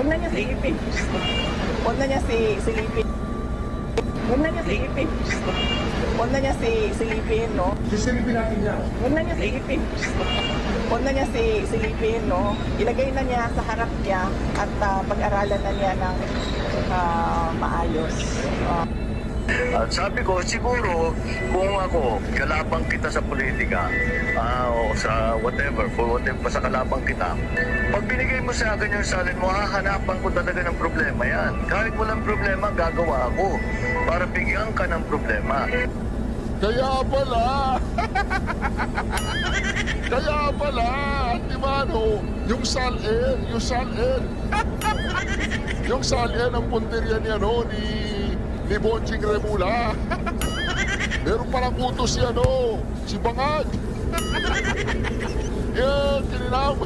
Huwag na niya silipin. Huwag na niya si silipin. Huwag na niya silipin. Huwag na niya si silipin, no? Sisilipin natin yan. Huwag na niya silipin. Huwag na niya si silipin, no? Ilagay na niya sa harap niya at ah, pag-aralan na niya ng ah, maayos. Ah, At sabi ko, siguro, kung ako, kalabang kita sa politika, ah, o sa whatever, for whatever, sa kalabang kita, pag binigay mo sa akin yung salin mo, hahanapan ko talaga ng problema yan. Kahit walang problema, gagawa ako para bigyan ka ng problema. Kaya pala, kaya pala, di ba no, yung salin, yung salin, yung salin ang punteriya ni ano, ni, ni Bonjing Remula. Meron parang utos si ano, si Bangag. Yan, kininam.